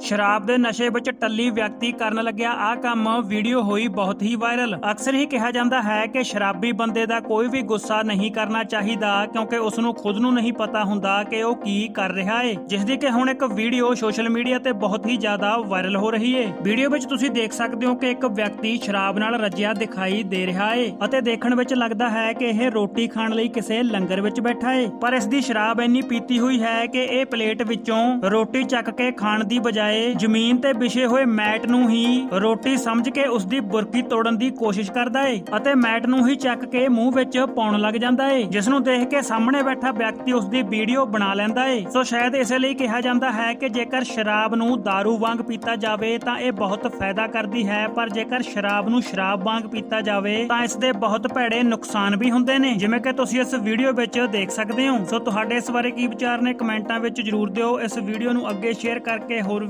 ਸ਼ਰਾਬ ਦੇ ਨਸ਼ੇ ਵਿੱਚ ਟੱਲੀ ਵਿਅਕਤੀ ਕਰਨ ਲੱਗਿਆ। ਆਹ ਕੰਮ ਵੀਡੀਓ ਹੋਈ ਬਹੁਤ ਹੀ ਵਾਇਰਲ। ਅਕਸਰ ਹੀ ਕਿਹਾ ਜਾਂਦਾ ਹੈ ਕਿ ਸ਼ਰਾਬੀ ਬੰਦੇ ਦਾ ਕੋਈ ਵੀ ਗੁੱਸਾ ਨਹੀਂ ਕਰਨਾ ਚਾਹੀਦਾ, ਕਿਉਂਕਿ ਉਸ ਨੂੰ ਖੁਦ ਨੂੰ ਨਹੀਂ ਪਤਾ ਹੁੰਦਾ ਕਿ ਉਹ ਕੀ ਕਰ ਰਿਹਾ ਏ ਜਿਸ ਦੀ ਕਿ ਹੁਣ ਇੱਕ ਵੀਡੀਓ ਸੋਸ਼ਲ ਮੀਡੀਆ ਤੇ ਬਹੁਤ ਹੀ ਜ਼ਿਆਦਾ ਵਾਇਰਲ ਹੋ ਰਹੀ ਏ। ਵੀਡੀਓ ਵਿੱਚ ਤੁਸੀਂ ਦੇਖ ਸਕਦੇ ਹੋ ਕਿ ਇੱਕ ਵਿਅਕਤੀ ਸ਼ਰਾਬ ਨਾਲ ਰੱਜਿਆ ਦਿਖਾਈ ਦੇ ਰਿਹਾ ਹੈ ਅਤੇ ਦੇਖਣ ਵਿੱਚ ਲੱਗਦਾ ਹੈ ਕਿ ਇਹ ਰੋਟੀ ਖਾਣ ਲਈ ਕਿਸੇ ਲੰਗਰ ਵਿੱਚ ਬੈਠਾ ਏ। ਪਰ ਇਸ ਦੀ ਸ਼ਰਾਬ ਇੰਨੀ ਪੀਤੀ ਹੋਈ ਹੈ ਕਿ ਇਹ ਪਲੇਟ ਵਿੱਚੋਂ ਰੋਟੀ ਚੱਕ ਕੇ ਖਾਣ ਦੀ ਬਜਾਏ ਬਜਾਏ ਜ਼ਮੀਨ ਤੇ ਵਿਛੇ ਹੋਏ ਮੈਟ ਨੂੰ ਹੀ ਰੋਟੀ ਸਮਝ ਕੇ ਉਸ ਦੀ ਬੁਰਕੀ ਤੋੜਨ ਦੀ ਕੋਸ਼ਿਸ਼ ਕਰਦਾ ਏ ਅਤੇ ਮੈਟ ਨੂੰ ਹੀ ਚੱਕ ਕੇ ਮੂੰਹ ਵਿੱਚ ਪਾਉਣ ਲੱਗ ਜਾਂਦਾ ਏ, ਜਿਸ ਨੂੰ ਦੇਖ ਕੇ ਸਾਹਮਣੇ ਬੈਠਾ ਵਿਅਕਤੀ ਉਸ ਦੀ ਵੀਡੀਓ ਬਣਾ ਲੈਂਦਾ ਏ। ਸੋ ਸ਼ਾਇਦ ਇਸੇ ਲਈ ਕਿਹਾ ਜਾਂਦਾ ਹੈ ਕਿ ਜੇਕਰ ਸ਼ਰਾਬ ਨੂੰ दारू ਵਾਂਗ ਪੀਤਾ ਜਾਵੇ ਤਾਂ ਇਹ ਬਹੁਤ ਫਾਇਦਾ ਕਰਦੀ ਹੈ, ਪਰ ਜੇਕਰ ਸ਼ਰਾਬ ਨੂੰ ਸ਼ਰਾਬ ਵਾਂਗ ਪੀਤਾ ਜਾਵੇ ਤਾਂ ਇਸ ਦੇ ਬਹੁਤ ਭੈੜੇ ਨੁਕਸਾਨ ਵੀ ਹੁੰਦੇ ਨੇ। ਜਿਵੇਂ ਕਿ ਤੁਸੀਂ ਇਸ ਵੀਡੀਓ ਵਿੱਚ ਦੇਖ ਸਕਦੇ ਹੋ। ਸੋ ਤੁਹਾਡੇ ਇਸ ਬਾਰੇ ਕੀ ਵਿਚਾਰ ਨੇ ਕਮੈਂਟਾਂ ਵਿੱਚ ਜਰੂਰ ਦਿਓ। ਇਸ ਵੀਡੀਓ ਨੂੰ ਅੱਗੇ ਸ਼ੇਅਰ ਕਰਕੇ ਹੋਰ